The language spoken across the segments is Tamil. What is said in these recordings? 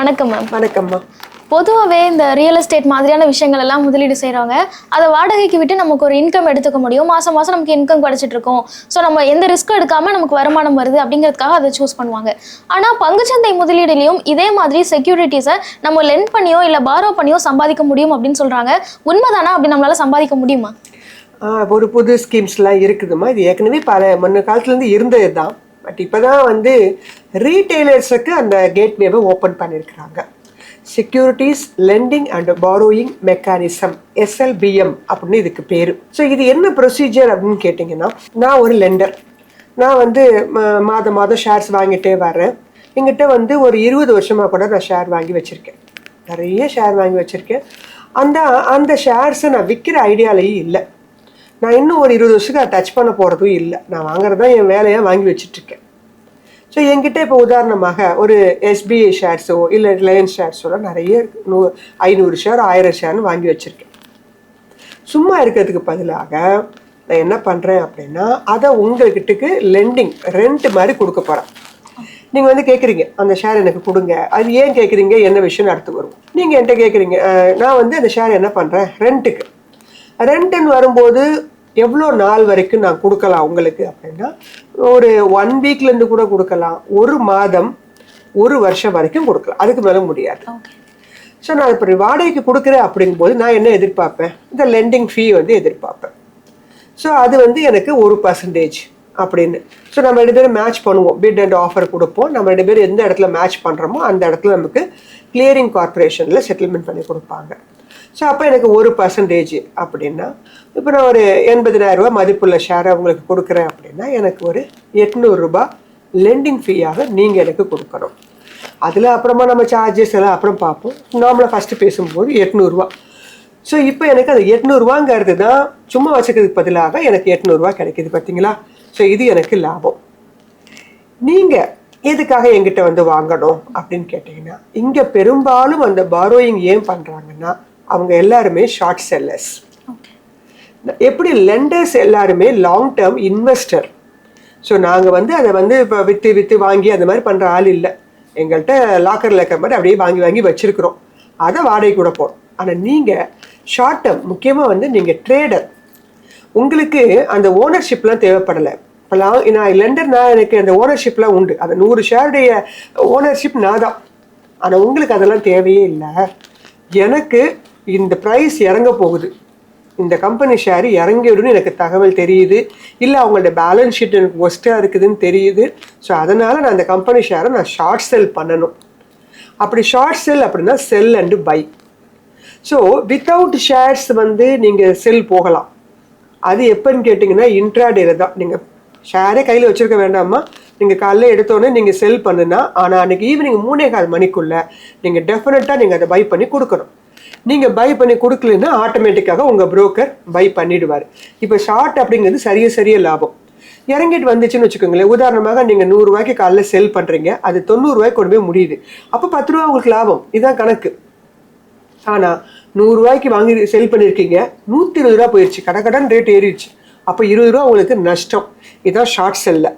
வணக்கம் மேம் வணக்கம்மா பொதுவாகவே இந்த ரியல் எஸ்டேட் மாதிரியான விஷயங்கள் எல்லாம் முதலீடு செய்கிறவங்க அதை வாடகைக்கு விட்டு நமக்கு ஒரு இன்கம் எடுத்துக்க முடியும். மாதம் மாதம் நமக்கு இன்கம் கிடைச்சிட்டு இருக்கும். ஸோ நம்ம எந்த ரிஸ்க்கும் எடுக்காம நமக்கு வருமானம் வருது அப்படிங்கிறதுக்காக அதை சூஸ் பண்ணுவாங்க. ஆனால் பங்குச்சந்தை முதலீடுலையும் இதே மாதிரி செக்யூரிட்டிஸை நம்ம லெண்ட் பண்ணியோ இல்லை பாரோ பண்ணியோ சம்பாதிக்க முடியும் அப்படின்னு சொல்கிறாங்க உண்மைதானா? அப்படி நம்மளால சம்பாதிக்க முடியுமா? ஒரு புது ஸ்கீம்ஸ்லாம் இருக்குதுமா இது ஏற்கனவே பல முன்ன காலத்துலேருந்து இருந்தது தான் பட் இப்போ தான் வந்து ரீட்டெய்லர்ஸுக்கு அந்த கேட்வேவை ஓப்பன் பண்ணியிருக்கிறாங்க securities lending and borrowing mechanism SLBM அப்படின்னு இதுக்கு பேர். ஸோ இது என்ன ப்ரொசீஜர் அப்படின்னு கேட்டிங்கன்னா நான் ஒரு லெண்டர் நான் வந்து மாதம் மாதம் ஷேர்ஸ் வாங்கிட்டே வரேன் எங்கிட்ட வந்து ஒரு இருபது வருஷமாக கூட நான் ஷேர் வாங்கி வச்சுருக்கேன். நிறைய ஷேர் வாங்கி வச்சுருக்கேன். அந்த அந்த ஷேர்ஸை நான் விற்கிற ஐடியாலேயே இல்லை. நான் இன்னும் ஒரு இருபது வருஷத்துக்கு அதை டச் பண்ண போகிறதும் இல்லை. நான் வாங்குறது தான் என் வேலையாக வாங்கி வச்சுட்ருக்கேன் ஸோ என்கிட்ட இப்போ உதாரணமாக ஒரு எஸ்பிஐ ஷேர்ஸோ இல்லை ரிலையன்ஸ் ஷேர்ஸோட நிறைய நூ ஐநூறு ஷேர் ஆயிரம் ஷேர்னு வாங்கி வச்சுருக்கேன். சும்மா இருக்கிறதுக்கு பதிலாக நான் என்ன பண்ணுறேன் அப்படின்னா அதை உங்கள்கிட்டக்கு லெண்டிங் ரெண்ட் மாதிரி கொடுக்க போகிறேன் நீங்கள் வந்து கேட்குறீங்க அந்த ஷேர் எனக்கு கொடுங்க. அது ஏன் கேட்குறீங்க என்ன விஷயம் அடுத்து வரும் நீங்கள் என்கிட்ட கேட்குறீங்க நான் வந்து அந்த ஷேர் என்ன பண்ணுறேன் ரெண்ட்டுக்கு ரெண்ட்டுன்னு வரும்போது எவ்வளோ நாள் வரைக்கும் நான் கொடுக்கலாம் உங்களுக்கு அப்படின்னா ஒரு ஒன் வீக்லேருந்து கூட கொடுக்கலாம். ஒரு மாதம் ஒரு வருஷம் வரைக்கும் கொடுக்கலாம். அதுக்கு மேலே முடியாது. ஸோ நான் இப்போ வாடகைக்கு கொடுக்குறேன் அப்படிங்கும்போது நான் என்ன எதிர்பார்ப்பேன்? இந்த லெண்டிங் ஃபீ வந்து எதிர்பார்ப்பேன். ஸோ அது வந்து எனக்கு ஒரு பர்சன்டேஜ் அப்படின்னு. ஸோ நம்ம ரெண்டு பேரும் மேட்ச் பண்ணுவோம். பிட் அண்ட் ஆஃபர் கொடுப்போம். நம்ம ரெண்டு பேரும் எந்த இடத்துல மேட்ச் பண்ணுறோமோ அந்த இடத்துல நமக்கு கிளியரிங் கார்ப்பரேஷனில் செட்டில்மெண்ட் பண்ணி கொடுப்பாங்க. ஸோ அப்போ எனக்கு ஒரு பர்சன்டேஜ் அப்படின்னா இப்போ நான் ஒரு எண்பதினாயிரரூபா ரூபாய் மதிப்புள்ள ஷேரை உங்களுக்கு கொடுக்குறேன் அப்படின்னா எனக்கு ஒரு எட்நூறுரூபா லெண்டிங் ஃபீயாக நீங்கள் எனக்கு கொடுக்கணும். அதில் அப்புறமா நம்ம சார்ஜஸ் எல்லாம் அப்புறம் பார்ப்போம். நார்மலாக ஃபஸ்ட்டு பேசும்போது எட்நூறுரூவா ஸோ இப்போ எனக்கு அது எட்நூறுவாங்கிறது தான் சும்மா வச்சுக்கிறதுக்கு பதிலாக எனக்கு எட்நூறுரூவா கிடைக்கிது பார்த்தீங்களா? ஸோ இது எனக்கு லாபம். நீங்கள் எதுக்காக எங்கிட்ட வந்து வாங்கணும் அப்படின்னு கேட்டிங்கன்னா இங்கே பெரும்பாலும் அந்த பாரோயிங் ஏன் பண்ணுறாங்கன்னா அவங்க எல்லாருமே ஷார்ட் செல்லர்ஸ் ஓகே எப்படி லெண்டர்ஸ் எல்லாருமே லாங் டேர்ம் இன்வெஸ்டர் ஸோ நாங்கள் வந்து அதை வந்து இப்போ விற்று விற்று வாங்கி அந்த மாதிரி பண்ணுற ஆள் இல்லை. எங்கள்கிட்ட லாக்கரில் இருக்கிற மாதிரி அப்படியே வாங்கி வாங்கி வச்சுருக்குறோம். அதை வாடகை கூட போகிறோம் ஆனால் நீங்கள் ஷார்ட் டேர்ம் முக்கியமாக வந்து நீங்கள் ட்ரேடர் உங்களுக்கு அந்த ஓனர்ஷிப்லாம் தேவைப்படலை. நான் லெண்டர் நான் எனக்கு அந்த ஓனர்ஷிப்லாம் உண்டு. அந்த நூறு ஷேருடைய ஓனர்ஷிப் நான் தான். ஆனால் உங்களுக்கு அதெல்லாம் தேவையே இல்லை. எனக்கு இந்த ப்ரைஸ் இறங்க போகுது. இந்த கம்பெனி ஷேர் இறங்கிடும்னு எனக்கு தகவல் தெரியுது. இல்லை அவங்களோட பேலன்ஸ் ஷீட் எனக்கு ஒஸ்ட்டாக இருக்குதுன்னு தெரியுது. ஸோ அதனால் நான் அந்த கம்பெனி ஷேரை நான் ஷார்ட் செல் பண்ணணும். அப்படி ஷார்ட் செல் அப்படின்னா sell and buy so without shares வந்து நீங்கள் செல் போகலாம். அது எப்போன்னு கேட்டிங்கன்னா இன்ட்ராடேல தான். நீங்கள் ஷேரே கையில் வச்சுருக்க வேண்டாமா நீங்கள் காலைல எடுத்தோடனே நீங்கள் செல் பண்ணுனா ஆனால் அன்றைக்கி ஈவினிங் மூணே கால் மணிக்குள்ளே நீங்கள் டெஃபினட்டாக நீங்கள் அதை பை பண்ணி கொடுக்கணும். நீங்கள் பை பண்ணி கொடுக்கலன்னா ஆட்டோமேட்டிக்காக உங்கள் புரோக்கர் பை பண்ணிடுவார். இப்போ ஷார்ட் அப்படிங்கிறது சரிய சரிய லாபம். இறங்கிட்டு வந்துச்சுன்னு வச்சுக்கோங்களேன். உதாரணமாக நீங்கள் நூறுரூவாய்க்கு காலைல செல் பண்ணுறீங்க அது தொண்ணூறுரூவாய்க்கு கொண்டு போய் முடியுது. அப்போ பத்து ரூபா உங்களுக்கு லாபம். இதுதான் கணக்கு. ஆனால் நூறுரூவாய்க்கு வாங்கி செல் பண்ணியிருக்கீங்க நூற்றி இருபது ரூபா போயிடுச்சு கடை கடன் ரேட் ஏறிடுச்சு. அப்போ இருபது ரூபா உங்களுக்கு நஷ்டம். இதுதான் ஷார்ட் செல்லில்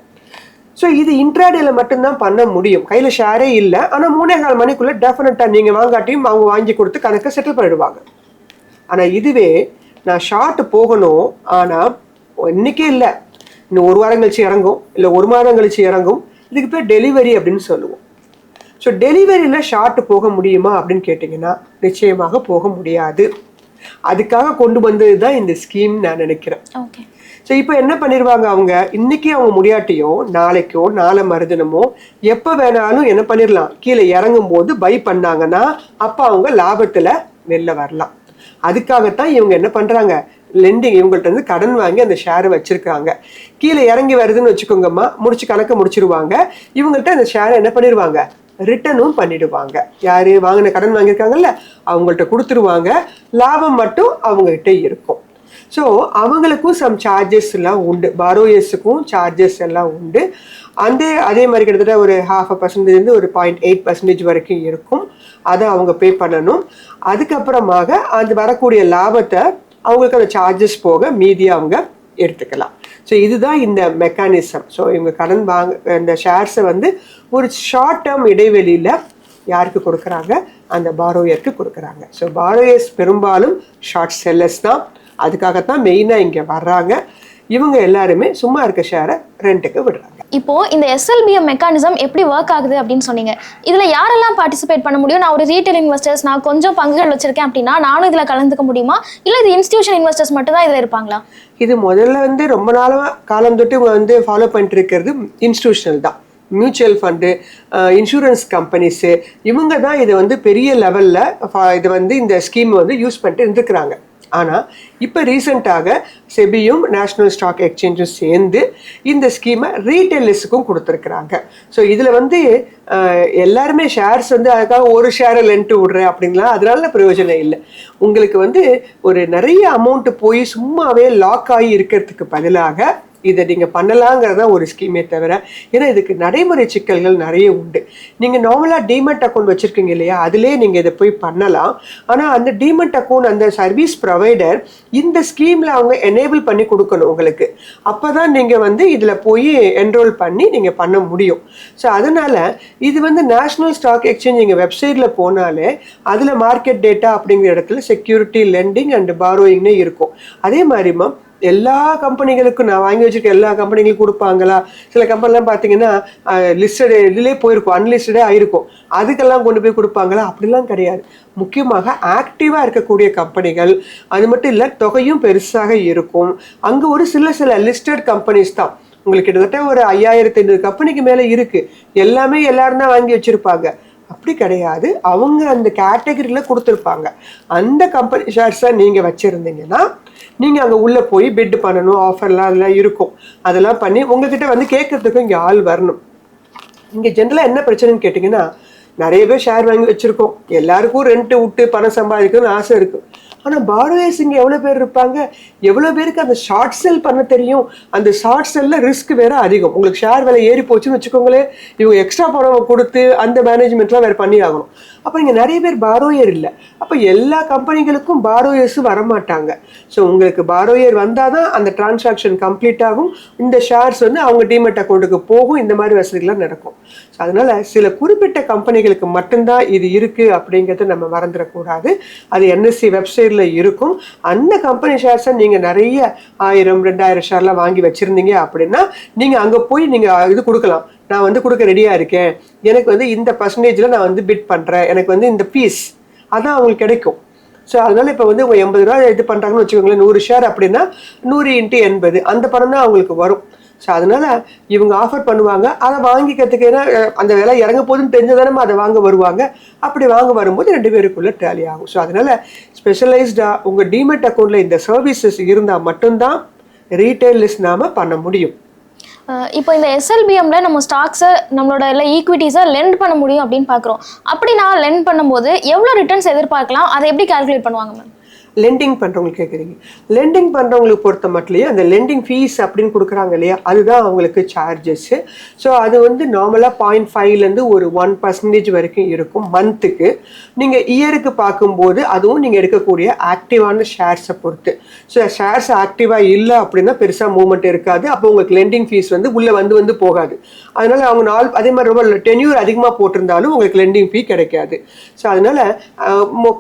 ஸோ இது இன்ட்ராடேல மட்டும்தான் பண்ண முடியும். கையில் ஷேரே இல்லை. ஆனால் மூணே கால் மணிக்குள்ளே டெஃபினட்டாக நீங்கள் வாங்காட்டியும் அவங்க வாங்கி கொடுத்து கணக்கை செட்டில் பண்ணிடுவாங்க. ஆனால் இதுவே நான் ஷார்ட் போகணும். ஆனால் இன்னைக்கே இல்லை. இன்னும் ஒரு வாரம் கழிச்சு இறங்கும். இல்லை ஒரு மாதம் கழிச்சு இறங்கும். இதுக்கு பேர் டெலிவரி அப்படின்னு சொல்லுவோம். ஸோ டெலிவரியில் ஷார்ட் போக முடியுமா அப்படின்னு கேட்டிங்கன்னா நிச்சயமாக போக முடியாது. அதுக்காக கொண்டு வந்தது தான் இந்த ஸ்கீம் நான் நினைக்கிறேன். ஓகே ஸோ இப்போ என்ன பண்ணிடுவாங்க அவங்க? இன்னைக்கு அவங்க முடியாட்டியோ நாளைக்கோ நாளை மறுதினமோ எப்போ வேணாலும் என்ன பண்ணிடலாம் கீழே இறங்கும் போது பை பண்ணாங்கன்னா அப்போ அவங்க லாபத்தில் வெளில வரலாம். அதுக்காகத்தான் இவங்க என்ன பண்ணுறாங்க லெண்டிங் இவங்கள்ட்ட இருந்து கடன் வாங்கி அந்த ஷேரை வச்சுருக்காங்க. கீழே இறங்கி வருதுன்னு வச்சுக்கோங்கம்மா முடிச்சு கணக்கை முடிச்சிருவாங்க. இவங்கள்ட்ட அந்த ஷேரை என்ன பண்ணிடுவாங்க ரிட்டனும் பண்ணிடுவாங்க. யார்? வாங்கின கடன் வாங்கியிருக்காங்கல்ல அவங்கள்ட்ட கொடுத்துருவாங்க. லாபம் மட்டும் அவங்ககிட்ட இருக்கும். ஸோ அவங்களுக்கும் சம் சார்ஜஸ் எல்லாம் உண்டு. பாரோயர்ஸுக்கும் சார்ஜஸ் எல்லாம் உண்டு. அந்த அதே மாதிரி கிட்டத்தட்ட ஒரு ஹாஃப் அ பர்சன்டேஜ் ஒரு பாயிண்ட் எயிட் பர்சன்டேஜ் வரைக்கும் இருக்கும். அதை அவங்க பே பண்ணணும். அதுக்கப்புறமாக அந்த வரக்கூடிய லாபத்தை அவங்களுக்கு அந்த சார்ஜஸ் போக மீதி அவங்க எடுத்துக்கலாம். ஸோ இதுதான் இந்த மெக்கானிசம் ஸோ இவங்க கடன் வாங்க இந்த ஷேர்ஸை வந்து ஒரு ஷார்ட் டேர்ம் இடைவெளியில் யாருக்கு கொடுக்குறாங்க? அந்த பாரோயருக்கு கொடுக்குறாங்க. ஸோ பாரோயர்ஸ் பெரும்பாலும் ஷார்ட் செல்லர்ஸ் தான். அதுக்காகத்தான் மெயினாக இங்கே வர்றாங்க. இவங்க எல்லாருமே சும்மா இருக்க ஷேரை ரெண்ட்டுக்கு விடுறாங்க. இப்போ இந்த எஸ்எல்பிஎம் மெக்கானிசம் எப்படி ஒர்க் ஆகுது அப்படின்னு சொன்னீங்க. இதுல யாரெல்லாம் பார்ட்டிசிபேட் பண்ண முடியும்? நான் ஒரு ரீட்டைல் இன்வெஸ்டர்ஸ் நான் கொஞ்சம் பங்குகள் வச்சிருக்கேன் அப்படின்னா நானும் இதுல கலந்துக்க முடியுமா? இல்ல இது இன்ஸ்டிடியூஷன் இன்வெஸ்டர்ஸ் மட்டும் தான் இதுல இருப்பாங்களா? இது முதல்ல வந்து ரொம்ப நாளாக காலம் தொட்டு வந்து ஃபாலோ பண்ணிட்டு இருக்கிறது இன்ஸ்டிடியூஷனல் தான். மியூச்சுவல் ஃபண்டு இன்சூரன்ஸ் கம்பெனிஸு இவங்க தான் இதை வந்து பெரிய லெவலில் இது வந்து இந்த ஸ்கீம் வந்து யூஸ் பண்ணிட்டு இருந்துக்கிறாங்க ஆனால் இப்போ ரீசெண்டாக செபியும் நேஷ்னல் ஸ்டாக் எக்ஸ்சேஞ்சும் சேர்ந்து இந்த ஸ்கீமை ரீட்டைலர்ஸுக்கும் கொடுத்துருக்குறாங்க. ஸோ இதில் வந்து எல்லாருமே ஷேர்ஸ் வந்து அதுக்காக ஒரு ஷேரை லென்ட்டு விட்றேன் அப்படிங்களா அதனால பிரயோஜனம் இல்லை. உங்களுக்கு வந்து ஒரு நிறைய அமௌண்ட்டு போய் சும்மாவே லாக் ஆகி இருக்கிறதுக்கு பதிலாக இதை நீங்கள் பண்ணலாங்கிறது தான் ஒரு ஸ்கீமே தவிர ஏன்னா இதுக்கு நடைமுறை சிக்கல்கள் நிறைய உண்டு. நீங்கள் நார்மலாக டிமெட் அக்கௌண்ட் வச்சுருக்கீங்க இல்லையா? அதிலே நீங்கள் இதை போய் பண்ணலாம். ஆனால் அந்த டிமெட் அக்கௌண்ட் அந்த சர்வீஸ் ப்ரொவைடர் இந்த ஸ்கீமில் அவங்க எனேபிள் பண்ணி கொடுக்கணும் உங்களுக்கு. அப்போ தான் நீங்கள் வந்து இதில் போய் என்ரோல் பண்ணி நீங்கள் பண்ண முடியும். ஸோ அதனால் இது வந்து நேஷ்னல் ஸ்டாக் எக்ஸ்சேஞ்ச் நீங்கள் வெப்சைட்டில் போனாலே அதில் மார்க்கெட் டேட்டா அப்படிங்கிற இடத்துல செக்யூரிட்டி லெண்டிங் அண்ட் பாரோயிங்னே இருக்கும். அதே மாதிரிமா எல்லா கம்பெனிகளுக்கும் நான் வாங்கி வச்சிருக்க எல்லா கம்பெனிகளுக்கும் கொடுப்பாங்களா? சில கம்பெனிலாம் பார்த்தீங்கன்னா லிஸ்டடு இதுலேயே போயிருக்கும் அன்லிஸ்டடே ஆயிருக்கும் அதுக்கெல்லாம் கொண்டு போய் கொடுப்பாங்களா? அப்படிலாம் கிடையாது. முக்கியமாக ஆக்டிவாக இருக்கக்கூடிய கம்பெனிகள் அது மட்டும் இல்லை தொகையும் பெருசாக இருக்கும். அங்கே ஒரு சில சில லிஸ்டட் கம்பெனிஸ் தான். உங்களுக்கு கிட்டத்தட்ட ஒரு ஐயாயிரத்தி ஐநூறு கம்பெனிக்கு மேலே இருக்குது எல்லாமே எல்லாரும் தான் வாங்கி வச்சுருப்பாங்க. அப்படி கிடையாது. அவங்க அந்த கேட்டகரியில் கொடுத்துருப்பாங்க. அந்த கம்பெனி ஷேர்ஸை நீங்கள் வச்சுருந்தீங்கன்னா நீங்கள் அங்கே உள்ளே போய் பிட் பண்ணணும் ஆஃபர்லாம் அதெல்லாம் இருக்கும். அதெல்லாம் பண்ணி உங்ககிட்ட வந்து கேட்கறதுக்கும் இங்கே ஆள் வரணும். இங்கே ஜென்ரலாக என்ன பிரச்சனைன்னு கேட்டிங்கன்னா நிறைய பேர் ஷேர் வாங்கி வச்சுருக்கோம். எல்லாருக்கும் ரெண்ட்டு விட்டு பணம் சம்பாதிக்கணும்னு ஆசை இருக்கும் ஆனால் பாரோயர்ஸ் இங்கே எவ்வளோ பேர் இருப்பாங்க? எவ்வளோ பேருக்கு அந்த ஷார்ட் செல் பண்ண தெரியும்? அந்த ஷார்ட் செல்லில் ரிஸ்க் வேற அதிகம். உங்களுக்கு ஷேர் விலை ஏறி போச்சுன்னு வச்சுக்கோங்களேன். இவங்க எக்ஸ்ட்ரா பணம் கொடுத்து அந்த மேனேஜ்மெண்ட்லாம் வேறு பண்ணி ஆகணும். அப்போ இங்கே நிறைய பேர் பாரோயர் இல்லை. அப்போ எல்லா கம்பெனிகளுக்கும் பாரோயர்ஸும் வரமாட்டாங்க. ஸோ உங்களுக்கு பாரோயர் வந்தால் தான் அந்த டிரான்சாக்ஷன் கம்ப்ளீட் ஆகும். இந்த ஷேர்ஸ் வந்து அவங்க டிமெட் அக்கௌண்ட்டுக்கு போகும். இந்த மாதிரி வசதிகள்லாம் நடக்கும். ஸோ அதனால் சில குறிப்பிட்ட கம்பெனிகளுக்கு மட்டும்தான் இது இருக்குது அப்படிங்கிறத நம்ம மறந்துடக்கூடாது. அது என்எஸ்சி வெப்சைட் வெப்சைட்டில் இருக்கும். அந்த கம்பெனி ஷேர்ஸை நீங்கள் நிறைய ஆயிரம் ரெண்டாயிரம் ஷேர்லாம் வாங்கி வச்சுருந்தீங்க அப்படின்னா நீங்கள் அங்கே போய் நீங்கள் இது கொடுக்கலாம். நான் வந்து கொடுக்க ரெடியாக இருக்கேன். எனக்கு வந்து இந்த பர்சன்டேஜில் நான் வந்து பிட் பண்ணுறேன் எனக்கு வந்து இந்த பீஸ் அதான் அவங்களுக்கு கிடைக்கும். ஸோ அதனால இப்போ வந்து உங்கள் எண்பது ரூபா இது பண்ணுறாங்கன்னு வச்சுக்கோங்களேன். நூறு ஷேர் அப்படின்னா நூறு இன்ட்டு எண்பது அந்த பணம் தான் அவங்களுக்கு வரும். ஸோ அதனால இவங்க ஆஃபர் பண்ணுவாங்க. அதை வாங்கிக்கிறதுக்கு ஏன்னா அந்த விலை இறங்க போதுன்னு தெரிஞ்சதானே அதை வாங்க வருவாங்க. அப்படி வாங்க வரும்போது ரெண்டு பேருக்குள்ளே டேலி ஆகும். ஸோ அதனால ஸ்பெஷலைஸ்டாக உங்கள் டிமெட் அக்கௌண்ட்டில் இந்த சர்வீசஸ் இருந்தால் மட்டும்தான் ரீடைலிஸ்ட் நாம் பண்ண முடியும். இப்போ இந்த எஸ்எல்பிஎம்ல நம்ம ஸ்டாக்ஸை நம்மளோட இல்லை ஈக்விட்டிஸை லெண்ட் பண்ண முடியும் அப்படின்னு பார்க்குறோம். அப்படி நான் லெண்ட் பண்ணும்போது எவ்வளோ ரிட்டர்ன்ஸ் எதிர்பார்க்கலாம்? அதை எப்படி கால்குலேட் பண்ணுவாங்க மேம் லெண்டிங் பண்ணுறவங்களுக்கு கேட்குறீங்க லெண்டிங் பண்ணுறவங்களுக்கு பொறுத்த மட்டும் அந்த லெண்டிங் ஃபீஸ் அப்படின்னு கொடுக்குறாங்க இல்லையா அதுதான் அவங்களுக்கு சார்ஜஸ்ஸு ஸோ அது வந்து நார்மலாக பாயிண்ட் ஃபைவ்லேருந்து ஒரு ஒன் பர்சன்டேஜ் வரைக்கும் இருக்கும் மந்த்துக்கு நீங்கள் இயருக்கு பார்க்கும்போது அதுவும் நீங்கள் எடுக்கக்கூடிய ஆக்டிவான ஷேர்ஸை பொறுத்து. ஸோ ஷேர்ஸ் ஆக்டிவாக இல்லை அப்படின்னா பெருசாக மூவ்மெண்ட் இருக்காது. அப்போ உங்களுக்கு லெண்டிங் ஃபீஸ் வந்து உள்ளே வந்து வந்து போகாது. அதனால் அவங்க நாள் அதே மாதிரி ரொம்ப டென்யூர் அதிகமாக போட்டிருந்தாலும் உங்களுக்கு லெண்டிங் ஃபீ கிடைக்காது. ஸோ அதனால்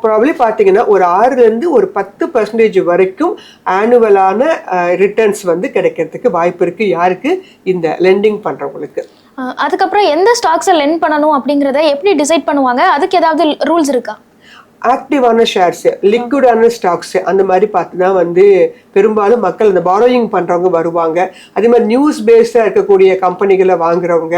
ப்ராப்ளி பார்த்தீங்கன்னா ஒரு ஆறுலேருந்து ஒரு பத்து பர்சன்டேஜ் வரைக்கும் ஆனுவலான ரிட்டர்ன்ஸ் வந்து கிடைக்கிறதுக்கு வாய்ப்பு இருக்குது யாருக்கு? இந்த லெண்டிங் பண்ணுறவங்களுக்கு அஹ் அதுக்கப்புறம் எந்த ஸ்டாக்ஸை லெண்ட் பண்ணணும் அப்படிங்கிறத எப்படி டிசைட் பண்ணுவாங்க? அதுக்கு ஏதாவது ரூல்ஸ் இருக்கா? ஆக்டிவான ஷேர்ஸ் லிக்விடான ஸ்டாக்ஸ் அந்த மாதிரி பார்த்து தான் வந்து பெரும்பாலும் மக்கள் இந்த பாரோயிங் பண்ணுறவங்க வருவாங்க. அதே மாதிரி நியூஸ் பேஸ்டாக இருக்கக்கூடிய கம்பெனிகளை வாங்குறவங்க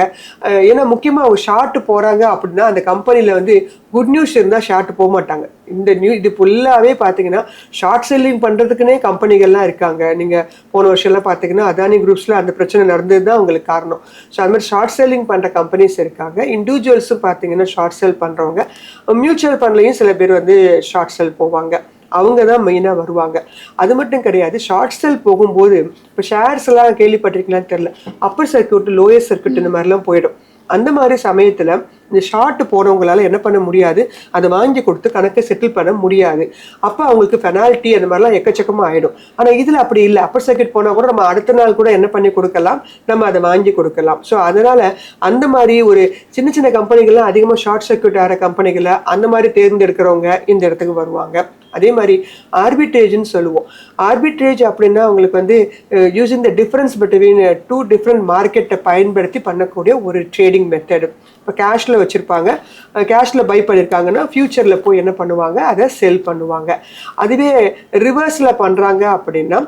ஏன்னா முக்கியமாக அவங்க ஷார்ட் போகிறாங்க அப்படின்னா அந்த கம்பெனியில் வந்து குட் நியூஸ் இருந்தால் ஷார்ட் போக மாட்டாங்க. இந்த நியூ இது ஃபுல்லாகவே பார்த்தீங்கன்னா ஷார்ட் செல்லிங் பண்ணுறதுக்குனே கம்பெனிகள்லாம் இருக்காங்க. நீங்கள் போன வருஷம்லாம் பார்த்தீங்கன்னா அதானி குரூப்ஸில் அந்த பிரச்சனை நடந்தது தான் உங்களுக்கு காரணம். ஸோ அது மாதிரி ஷார்ட் செல்லிங் பண்ணுற கம்பெனிஸ் இருக்காங்க. இண்டிவிஜுவல்ஸும் பார்த்தீங்கன்னா ஷார்ட் செல் பண்ணுறவங்க மியூச்சுவல் ஃபண்ட்லையும் சில பேர் வந்து ஷார்ட் செல் போவாங்க. அவங்க தான் மெயினாக வருவாங்க. அது மட்டும் கிடையாது ஷார்ட் செல் போகும்போது இப்போ ஷேர்ஸ் எல்லாம் கேள்விப்பட்டிருக்கீங்களான்னு தெரில அப்பர் சர்க்கியூட் லோயர் சர்க்கியூட் இந்த மாதிரிலாம் போயிடும். அந்த மாதிரி சமயத்தில் இந்த ஷார்ட் போனவங்களால என்ன பண்ண முடியாது? அதை வாங்கி கொடுத்து கணக்கை செட்டில் பண்ண முடியாது. அப்போ அவங்களுக்கு பெனால்ட்டி அந்த மாதிரிலாம் எக்கச்சக்கமாக ஆகிடும் ஆனால் இதில் அப்படி இல்லை. அப்பர் சர்க்கியூட் போனால் கூட நம்ம அடுத்த நாள் கூட என்ன பண்ணி கொடுக்கலாம்? நம்ம அதை வாங்கி கொடுக்கலாம். ஸோ அதனால் அந்த மாதிரி ஒரு சின்ன சின்ன கம்பெனிகள்லாம் அதிகமாக ஷார்ட் சர்க்கியூட் ஆகிற கம்பெனிகளை அந்த மாதிரி தேர்ந்தெடுக்கிறவங்க இந்த இடத்துக்கு வருவாங்க. அதே மாதிரி ஆர்பிட்ரேஜ்னு சொல்லுவோம். ஆர்பிட்ரேஜ் அப்படின்னா அவங்களுக்கு வந்து using the difference between two different மார்க்கெட்டை பயன்படுத்தி பண்ணக்கூடிய ஒரு ட்ரேடிங் மெத்தடு இப்போ கேஷில் வச்சுருப்பாங்க. கேஷில் பை பண்ணியிருக்காங்கன்னா ஃப்யூச்சரில் போய் என்ன பண்ணுவாங்க? அதை செல் பண்ணுவாங்க. அதுவே ரிவர்ஸில் பண்ணுறாங்க அப்படின்னா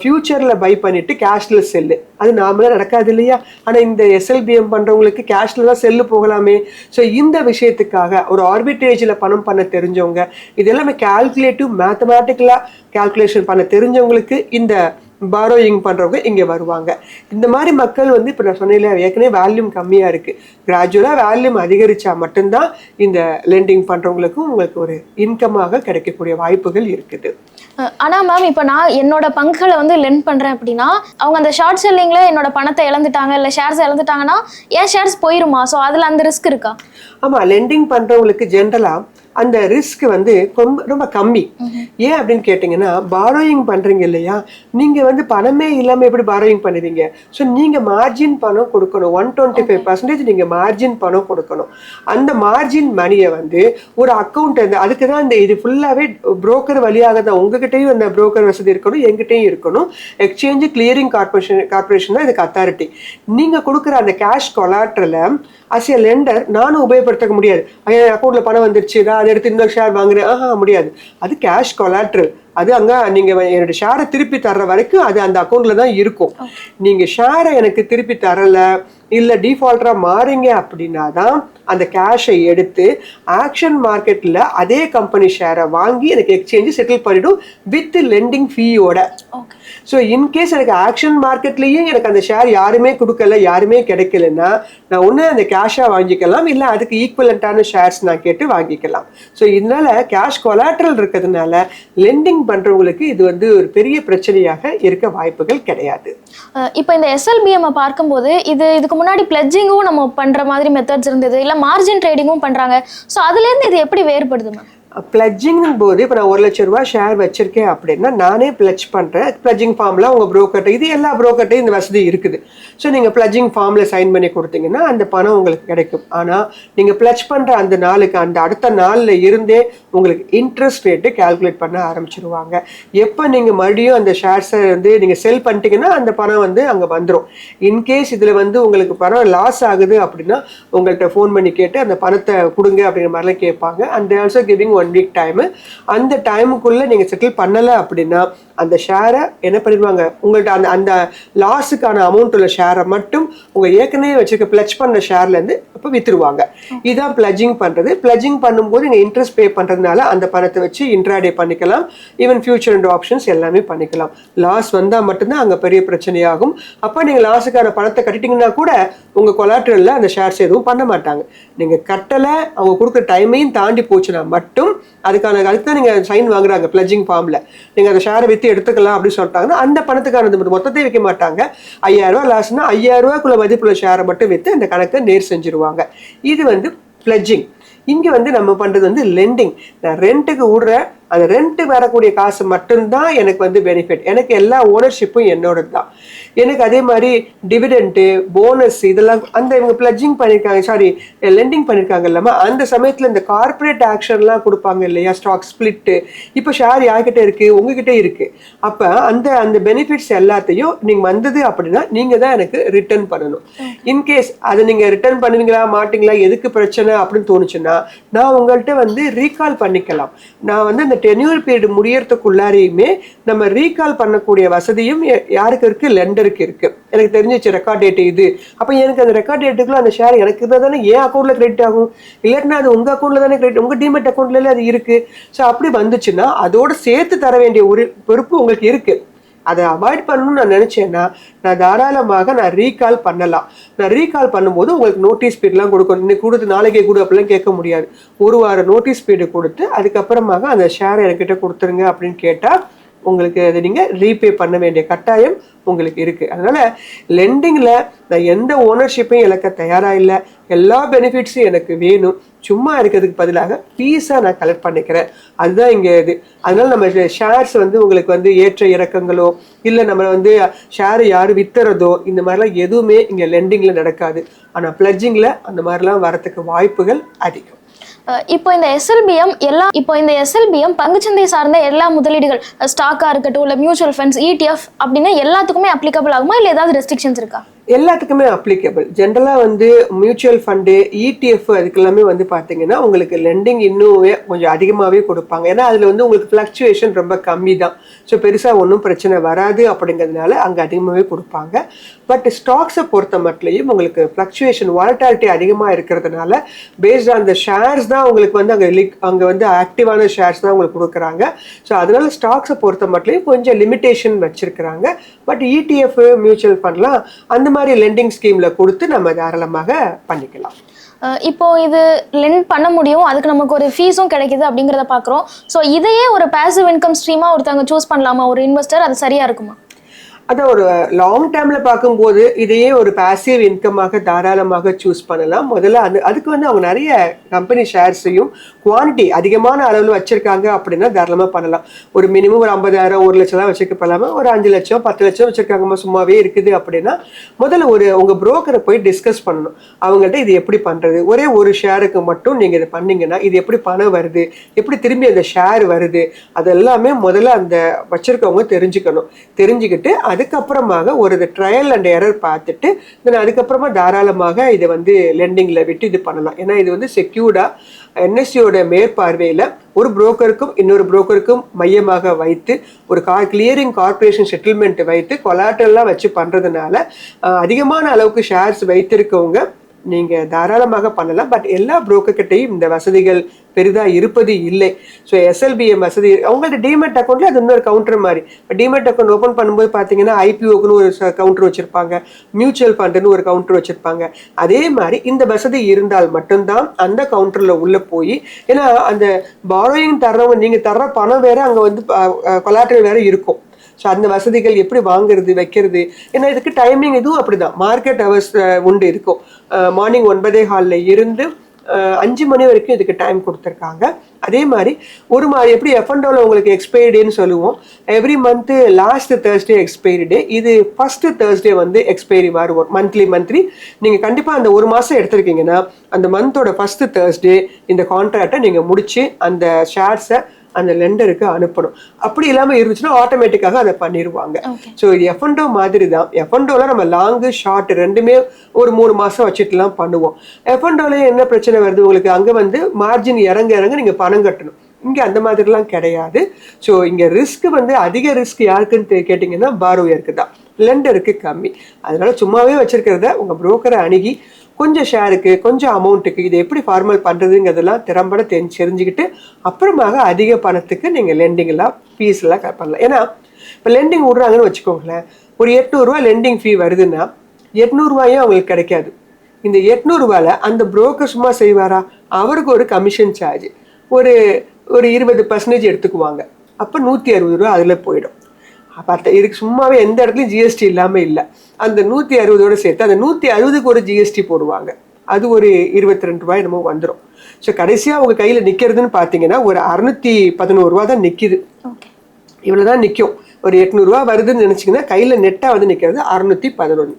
ஃப்யூச்சரில் பை பண்ணிவிட்டு கேஷில் செல்லு அது நாமளாக நடக்காது இல்லையா? ஆனால் இந்த எஸ்எல்பிஎம் பண்ணுறவங்களுக்கு கேஷில் தான் செல்லு போகலாமே. ஸோ இந்த விஷயத்துக்காக ஒரு ஆர்பிட்ரேஜில் பணம் பண்ண தெரிஞ்சவங்க இது எல்லாமே கால்குலேட்டிவ் மேத்தமேட்டிக்கலாக கால்குலேஷன் பண்ண தெரிஞ்சவங்களுக்கு இந்த பாரோயிங் பண்ணுறவங்க இங்கே வருவாங்க. இந்த மாதிரி மக்கள் வந்து இப்போ நான் சொன்னேன் ஏற்கனவே வேல்யூம் கம்மியாக இருக்குது கிராஜுவலாக வேல்யூம் அதிகரித்தா மட்டும்தான் இந்த லெண்டிங் பண்ணுறவங்களுக்கும் உங்களுக்கு ஒரு இன்கமாக கிடைக்கக்கூடிய வாய்ப்புகள் இருக்குது. அஹ் ஆனா மேம் இப்போ நான் என்னோட பங்குகளை வந்து லென் பண்றேன் அப்படின்னா அவங்க அந்த ஷார்ட் செல்லிங்ல என்னோட பணத்தை இழந்துட்டாங்க இல்ல ஷேர்ஸ் இழந்துட்டாங்கன்னா ஏன் ஷேர்ஸ் போயிருமா? ஸோ அதுல அந்த ரிஸ்க் இருக்கா? ஆமாம் லெண்டிங் பண்ணுறவங்களுக்கு ஜென்ரலாக அந்த ரிஸ்க் வந்து ரொம்ப ரொம்ப கம்மி. ஏன் அப்படின்னு கேட்டிங்கன்னா பாரோயிங் பண்ணுறீங்க இல்லையா? நீங்கள் வந்து பணமே இல்லாமல் எப்படி பாரோயிங் பண்ணுவீங்க? ஸோ நீங்கள் மார்ஜின் பணம் கொடுக்கணும். ஒன் டுவெண்ட்டி ஃபைவ் பர்சன்டேஜ் நீங்கள் மார்ஜின் பணம் கொடுக்கணும். அந்த மார்ஜின் மணியை வந்து ஒரு அக்கௌண்ட் அதுக்கு தான் இந்த இது ஃபுல்லாகவே புரோக்கர் வழியாக தான் உங்ககிட்டயும் அந்த புரோக்கர் வசதி இருக்கணும் எங்கிட்டையும் இருக்கணும். எக்ஸ்சேஞ்சு கிளியரிங் கார்பரேஷன் கார்பரேஷன் தான் இதுக்கு அத்தாரிட்டி நீங்கள் கொடுக்குற அந்த கேஷ் கொலாட்ரலை அஸ் லெண்டர் நானும் உபயோகப்படுத்த முடியாது. என் அக்கௌண்ட்டில் பணம் வந்துருச்சு நான் அதை எடுத்து இன்னொரு ஷேர் வாங்குறேன். ஆஹா முடியாது. அது கேஷ் கொலாட்ரல் அது அங்கே நீங்கள் என்னோட ஷேரை திருப்பி தர்ற வரைக்கும் அது அந்த அக்கௌண்ட்டில் தான் இருக்கும். நீங்கள் ஷேரை எனக்கு திருப்பி தரல இல்லை டிஃபால்ட்டராக மாறீங்க அப்படின்னா தான் அந்த கேஷை எடுத்து ஆக்ஷன் மார்க்கெட்டில் அதே கம்பெனி ஷேரை வாங்கி எனக்கு எக்ஸ்சேஞ்சு செட்டில் பண்ணிடும் வித் லெண்டிங் ஃபீயோட ஸோ இன்கேஸ் எனக்கு ஆக்ஷன் மார்க்கெட்லேயும் எனக்கு அந்த ஷேர் யாருமே கொடுக்கல யாருமே கிடைக்கலன்னா நான் ஒன்று அந்த கேஷாக வாங்கிக்கலாம் இல்லை அதுக்கு ஈக்குவலண்ட்டான ஷேர்ஸ் நான் கேட்டு வாங்கிக்கலாம். ஸோ இதனால கேஷ் கொலாட்ரல் இருக்கிறதுனால லெண்டிங் பண்ணுறவங்களுக்கு இது வந்து ஒரு பெரிய பிரச்சனையாக இருக்க வாய்ப்புகள் கிடையாது. இப்போ இந்த எஸ்எல்பிஎம் பார்க்கும்போது இது இதுக்கு முன்னாடி பிளட்ஜிங்கும் நம்ம பண்ற மாதிரி மெத்தட்ஸ் இருந்தது இல்ல மார்ஜின் ட்ரேடிங்கும் பண்றாங்க. ஸோ அதுல இருந்து இது எப்படி வேறுபடுது மேம் பிளட்ஜிங் போது இப்போ நான் ஒரு லட்ச ரூபா ஷேர் வச்சிருக்கேன் அப்படின்னா நானே பிளட்ஜ் பண்ணுறேன் பிளட்ஜிங் ஃபார்மில் உங்கள் ப்ரோக்கர்ட்ட இது எல்லா ப்ரோக்கர்ட்டையும் இந்த வசதி இருக்குது. ஸோ நீங்கள் பிளட்ஜிங் ஃபார்மில் சைன் பண்ணி கொடுத்தீங்கன்னா அந்த பணம் உங்களுக்கு கிடைக்கும். ஆனால் நீங்கள் பிளட்ஜ் பண்ணுற அந்த நாளுக்கு அந்த அடுத்த நாளில் இருந்தே உங்களுக்கு இன்ட்ரெஸ்ட் ரேட்டு கால்குலேட் பண்ண ஆரம்பிச்சிருவாங்க. எப்போ நீங்கள் மறுபடியும் அந்த ஷேர்ஸை வந்து நீங்கள் செல் பண்ணிட்டீங்கன்னா அந்த பணம் வந்து அங்கே வந்துடும் இன்கேஸ் இதில் வந்து உங்களுக்கு பணம் லாஸ் ஆகுது அப்படின்னா உங்கள்கிட்ட ஃபோன் பண்ணி கேட்டு அந்த பணத்தை கொடுங்க அப்படிங்கிற மாதிரிலாம் கேட்பாங்க. And also giving one week time அந்த டைமுக்குள்ளே நீங்கள் செட்டில் பண்ணலை அப்படின்னா அந்த ஷேரை என்ன பண்ணிடுவாங்க? உங்கள்கிட்ட அந்த அந்த லாஸுக்கான அமௌண்ட் உள்ள ஷேரை மட்டும் உங்கள் ஏற்கனவே வச்சுருக்க பிளட்ஜ் பண்ண ஷேர்லேருந்து இப்போ விற்றுருவாங்க இதுதான் பிளஜிங் பண்ணுறது பிளஜிங் பண்ணும்போது நீங்கள் இன்ட்ரெஸ்ட் பே பண்ணுறதுனால அந்த பணத்தை வச்சு இன்ட்ராடே பண்ணிக்கலாம். ஈவன் ஃபியூச்சர் அண்ட் ஆப்ஷன்ஸ் எல்லாமே பண்ணிக்கலாம். லாஸ் வந்தால் மட்டும்தான் அங்கே பெரிய பிரச்சனையாகும். அப்போ நீங்கள் லாஸுக்கான பணத்தை கட்டிட்டீங்கன்னா கூட உங்கள் கொலாட்ரலில் அந்த ஷேர்ஸ் எதுவும் பண்ண மாட்டாங்க. நீங்கள் கட்டலை அவங்க கொடுக்குற டைமையும் தாண்டி போச்சுன்னா மட்டும் அதுக்கான அதுக்கு தான் நீங்கள் சைன் வாங்குறாங்க பிளஜிங் ஃபார்மில் நீங்கள் அந்த ஷேரை விற்று எடுத்துக்கலாம் அப்படின்னு சொல்லிட்டாங்கன்னா அந்த பணத்துக்கான மொத்தத்தை விற்க மாட்டாங்க. ஐயாயிரம் லாஸ்னா ஐயாயிரரூவாக்குள்ள மதிப்புள்ள ஷேரை மட்டும் விற்று அந்த கணக்கை நேர் செஞ்சுருவாங்க. இது வந்து பிளஜிங் இங்கே வந்து நம்ம பண்ணுறது வந்து லெண்டிங் நான் ரெண்ட்டுக்கு விடுற அந்த ரெண்ட்டு வரக்கூடிய காசு மட்டும்தான் எனக்கு வந்து பெனிஃபிட் எனக்கு எல்லா ஓனர்ஷிப்பும் என்னோடது தான் எனக்கு அதே மாதிரி டிவிடெண்ட்டு போனஸ் இதெல்லாம் அந்த இவங்க பிளட்ஜிங் பண்ணியிருக்காங்க சாரி லெண்டிங் பண்ணியிருக்காங்க இல்லாமல் அந்த சமயத்தில் இந்த கார்ப்பரேட் ஆக்ஷன்லாம் கொடுப்பாங்க இல்லையா? ஸ்டாக் ஸ்பிளிட்டு இப்போ ஷேர் யார்கிட்ட இருக்குது உங்ககிட்ட இருக்குது அப்போ அந்த அந்த பெனிஃபிட்ஸ் எல்லாத்தையும் நீங்கள் வந்தது அப்படின்னா நீங்கள் தான் எனக்கு ரிட்டர்ன் பண்ணணும். இன்கேஸ் அதை நீங்கள் ரிட்டர்ன் பண்ணுவீங்களா? மாட்டீங்களா? எதுக்கு பிரச்சனை அப்படின்னு தோணுச்சுன்னா நான் உங்கள்கிட்ட வந்து ரீகால் பண்ணிக்கலாம். நான் வந்து அந்த டென்யூர் பீரியட் முடியறதுக்குள்ளாரையுமே நம்ம ரீகால் பண்ணக்கூடிய வசதியும் யா- யாருக்கு இருக்கு? லெண்டருக்கு இருக்கு. எனக்கு தெரிஞ்சிச்சு ரெக்கார்ட் டேட் இது. அப்போ எனக்கு அந்த ரெக்கார்ட் டேட்டுக்குள்ள அந்த ஷேர் எனக்கு இருந்தால் தானே என் அக்கௌண்ட்ல கிரெடிட் ஆகும்? இல்லைன்னா அது உங்க அக்கௌண்ட்ல தானே கிரெடிட் உங்க டிமெட் அக்கௌண்ட்ல அது இருக்கு. ஸோ அப்படி வந்துச்சுன்னா அதோட சேர்த்து தர வேண்டிய ஒரு பொறுப்பு உங்களுக்கு இருக்கு. அதை அவாய்ட் பண்ணணும்னு நான் நினைச்சேன்னா நான் தாராளமாக நான் ரீகால் பண்ணலாம். நான் ரீகால் பண்ணும்போது உங்களுக்கு நோட்டீஸ் பீரியட்லாம் கொடுக்கணும். இன்னைக்கு கொடுத்து நாளைக்கே கொடு அப்படிலாம் கேட்க முடியாது. ஒரு வாரம் நோட்டீஸ் பீரியட் கொடுத்து அதுக்கப்புறமாக அந்த ஷேரை என்கிட்ட கொடுத்துருங்க அப்படின்னு கேட்டால் உங்களுக்கு அதை நீங்கள் ரீபே பண்ண வேண்டிய கட்டாயம் உங்களுக்கு இருக்கு. அதனால லெண்டிங்ல நான் எந்த ஓனர்ஷிப்பையும் இழக்க தயாரா இல்லை. எல்லா பெனிஃபிட்ஸும் எனக்கு வேணும். சும்மா இருக்கிறதுக்கு பதிலாக ஃபீஸாக நான் கலெக்ட் பண்ணிக்கிறேன். அதுதான் இங்கே இது. அதனால நம்ம ஷேர்ஸ் வந்து உங்களுக்கு வந்து ஏற்ற இறக்கங்களோ இல்லை நம்ம வந்து ஷேரை யார் வித்துறதோ இந்த மாதிரிலாம் எதுவுமே இங்கே லெண்டிங்கில் நடக்காது. ஆனால் பிளட்ஜிங்கில் அந்த மாதிரிலாம் வரத்துக்கு வாய்ப்புகள் அதிகம். இப்போ இந்த எஸ்எல்பிஎம் எல்லா இப்போ இந்த எஸ்எல்பிஎம் பங்குச்சந்தை சார்ந்த எல்லா முதலீடுகள் ஸ்டாக்காக இருக்கட்டும் இல்லை மியூச்சுவல் ஃபண்ட்ஸ் இடிஎஃப் அப்படின்னா எல்லாத்துக்குமே அப்ளிகபிள் ஆகுமா இல்லை ஏதாவது ரெஸ்ட்ரிக்ஷன்ஸ் இருக்கா? எல்லாத்துக்குமே அப்ளிகபிள் ஜென்ரலாக வந்து மியூச்சுவல் ஃபண்டு இடிஎஃப் அதுக்கெல்லாமே வந்து பார்த்தீங்கன்னா உங்களுக்கு லெண்டிங் இன்னுமே கொஞ்சம் அதிகமாகவே கொடுப்பாங்க. ஏன்னா அதில் வந்து உங்களுக்கு ஃப்ளக்சுவேஷன் ரொம்ப கம்மி தான் ஸோ பெருசாக ஒன்றும் பிரச்சனை வராது அப்படிங்கிறதுனால அங்கே அதிகமாகவே கொடுப்பாங்க. பட் ஸ்டாக்ஸை பொறுத்த மட்டும் உங்களுக்கு ஃப்ளக்சுவேஷன் வாலட்டாலிட்டி அதிகமாக இருக்கிறதுனால பேஸ்ட் ஆன் த ஷேர்ஸ் தான் உங்களுக்கு வந்து அங்கே லிக் அங்கே வந்து ஆக்டிவான ஷேர்ஸ் தான் உங்களுக்கு கொடுக்குறாங்க. ஸோ அதனால ஸ்டாக்ஸை பொறுத்த மட்டும் கொஞ்சம் லிமிட்டேஷன் வச்சுருக்கிறாங்க. பட் இடிஎஃப் மியூச்சுவல் ஃபண்ட்லாம் அந்த மாதிரி லெண்டிங் ஸ்கீம்ல கொடுத்து நம்ம தாராளமாக பண்ணிக்கலாம். இப்போ இது லெண்ட் பண்ண முடியும் அதுக்கு நமக்கு ஒரு ஃபீஸும் கிடைக்குது அப்படிங்கிறத பார்க்குறோம் ஸோ இதையே ஒரு பேசிவ் இன்கம் ஸ்ட்ரீமாக ஒருத்தவங்க சூஸ் பண்ணலாமா? ஒரு இன்வெஸ்டர் அது சரியா இருக்குமா? அதான் ஒரு லாங் டேர்ம்ல பார்க்கும்போது இதையே ஒரு பாசிவ் இன்கமாக தாராளமாக சூஸ் பண்ணலாம். முதல்ல அது அதுக்கு வந்து அவங்க நிறைய கம்பெனி ஷேர்ஸையும் குவான்டிட்டி அதிகமான அளவில் வச்சிருக்காங்க அப்படின்னா தாராளமாக பண்ணலாம். ஒரு மினிமம் ஒரு ஐம்பதாயிரம் ஒரு லட்சம் தான் வச்சிருக்க ஒரு அஞ்சு லட்சம் பத்து லட்சம் வச்சுருக்காங்கம்மா சும்மாவே இருக்குது அப்படின்னா முதல்ல ஒரு உங்கள் புரோக்கரை போய் டிஸ்கஸ் பண்ணணும். அவங்கள்ட்ட இது எப்படி பண்ணுறது ஒரே ஒரு ஷேருக்கு மட்டும் நீங்கள் இதை பண்ணீங்கன்னா இது எப்படி பணம் வருது? எப்படி திரும்பி அந்த ஷேர் வருது? அதெல்லாமே முதல்ல அந்த வச்சுருக்கவங்க தெரிஞ்சுக்கணும். தெரிஞ்சுக்கிட்டு அதுக்கப்புறமாக ஒரு ட்ரையல் அண்ட் எரர் பார்த்துட்டு தென் அதுக்கப்புறமா தாராளமாக இதை வந்து லெண்டிங்கில் விட்டு இது பண்ணலாம். ஏன்னா இது வந்து செக்யூர்டாக என்எஸ்சியோட மேற்பார்வையில் ஒரு புரோக்கருக்கும் இன்னொரு புரோக்கருக்கும் மையமாக வைத்து ஒரு கார் கிளியரிங் கார்பரேஷன் செட்டில்மெண்ட் வைத்து கொலாட்டெல்லாம் வச்சு பண்ணுறதுனால அதிகமான அளவுக்கு ஷேர்ஸ் வைத்திருக்கவங்க நீங்க தாராளமாக பண்ணலாம். பட் எல்லா புரோக்கர்கிட்டையும் இந்த வசதிகள் பெரிதா இருப்பது இல்லை. ஸோ எஸ்எல்பிஎம் வசதி அவங்கள்ட்ட டிமெட் அக்கௌண்ட்ல அது இன்னொரு கவுண்டர் மாதிரி. இப்போ டிமெட் அக்கௌண்ட் ஓப்பன் பண்ணும்போது பார்த்தீங்கன்னா ஐபிஓக்குன்னு ஒரு கவுண்டர் வச்சிருப்பாங்க. மியூச்சுவல் ஃபண்டுன்னு ஒரு கவுண்டர் வச்சிருப்பாங்க. அதே மாதிரி இந்த வசதி இருந்தால் மட்டும்தான் அந்த கவுண்டர்ல உள்ள போய் ஏன்னா அந்த பாரோயிங் தர்றவங்க நீங்க தர்ற பணம் வேற அங்க வந்து கொலாட்டல் வேற இருக்கும். ஸோ அந்த வசதிகள் எப்படி வாங்குறது வைக்கிறது? ஏன்னா இதுக்கு டைமிங் இதுவும் அப்படிதான். மார்க்கெட் ஹவர்ஸ் உண்டு இருக்கும். மார்னிங் ஒன்பதே ஹாலில் இருந்து அஞ்சு மணி வரைக்கும் இதுக்கு டைம் கொடுத்துருக்காங்க. அதே மாதிரி ஒரு மாதிரி எப்படி எஃப்என்டோவில் உங்களுக்கு எக்ஸ்பைரி டேன்னு சொல்லுவோம். Every month last Thursday expiry day இது ஃபஸ்ட்டு தேர்ஸ்டே வந்து எக்ஸ்பைரி மாதிரி வரும். மந்த்லி மந்த்லி நீங்கள் கண்டிப்பாக அந்த ஒரு மாதம் எடுத்திருக்கீங்கன்னா அந்த மந்தோட ஃபஸ்ட்டு தேர்ஸ்டே இந்த கான்ட்ராக்டை நீங்கள் முடித்து அந்த ஷேர்ஸை அந்த லெண்டருக்கு அனுப்பணும். அப்படி இல்லாமல் இருந்துச்சுன்னா ஆட்டோமேட்டிக்காக அதை பண்ணிடுவாங்க. ஸோ இது எஃப்என்டோ மாதிரி தான் எஃப்என்டோவில் நம்ம லாங்கு ஷார்ட் ரெண்டுமே ஒரு மூணு மாதம் வச்சுட்டுலாம் பண்ணுவோம். எஃப்என்டோல என்ன பிரச்சனை வருது? உங்களுக்கு அங்கே வந்து மார்ஜின் இறங்க இறங்க நீங்கள் பணம் கட்டணும். இங்கே அந்த மாதிரிலாம் கிடையாது. ஸோ இங்கே ரிஸ்க் வந்து அதிக ரிஸ்க் யாருக்குன்னு கேட்டிங்கன்னா பாரோயருக்கு தான். லெண்டருக்கு கம்மி. அதனால சும்மாவே வச்சிருக்கிறத உங்கள் புரோக்கரை அணுகி கொஞ்சம் ஷேருக்கு கொஞ்சம் அமௌண்ட்டுக்கு இதை எப்படி ஃபார்மல் பண்ணுறதுங்கிறதெல்லாம் திறம்பட தெரிஞ்சு தெரிஞ்சுக்கிட்டு அப்புறமாக அதிக பணத்துக்கு நீங்கள் லெண்டிங்லாம் ஃபீஸ்லாம் பண்ணலாம். ஏன்னா இப்போ லெண்டிங் விட்றாங்கன்னு வச்சுக்கோங்களேன். ஒரு எட்நூறுரூவா லெண்டிங் ஃபீ வருதுன்னா எட்நூறுவாயும் அவங்களுக்கு கிடைக்காது. இந்த எட்நூறுரூவாவில் அந்த புரோக்கர் சும்மா செய்வாரா? அவருக்கு ஒரு கமிஷன் சார்ஜ் ஒரு ஒரு இருபது பர்சன்டேஜ் எடுத்துக்குவாங்க. அப்போ நூற்றி அறுபது ரூபா அதில் போயிடும். பத்த இதுக்கு சும்மாவே எந்த இடத்துலையும் ஜிஎஸ்டி இல்லாமல் இல்லை. அந்த நூற்றி அறுபதோட சேர்த்து அந்த நூற்றி அறுபதுக்கு ஒரு ஜிஎஸ்டி போடுவாங்க. அது ஒரு இருபத்தி ரெண்டு ரூபாய் என்னமோ வந்துடும் ஸோ கடைசியாக அவங்க கையில் நிற்கிறதுன்னு பார்த்தீங்கன்னா ஒரு அறுநூத்தி பதினோரு ரூபா தான் நிற்கிது இவ்வளோ தான் நிற்கும் ஒரு எட்நூறுரூவா வருதுன்னு நினச்சிங்கன்னா கையில் நெட்டாக வந்து நிற்கிறது அறுநூத்தி பதினொன்று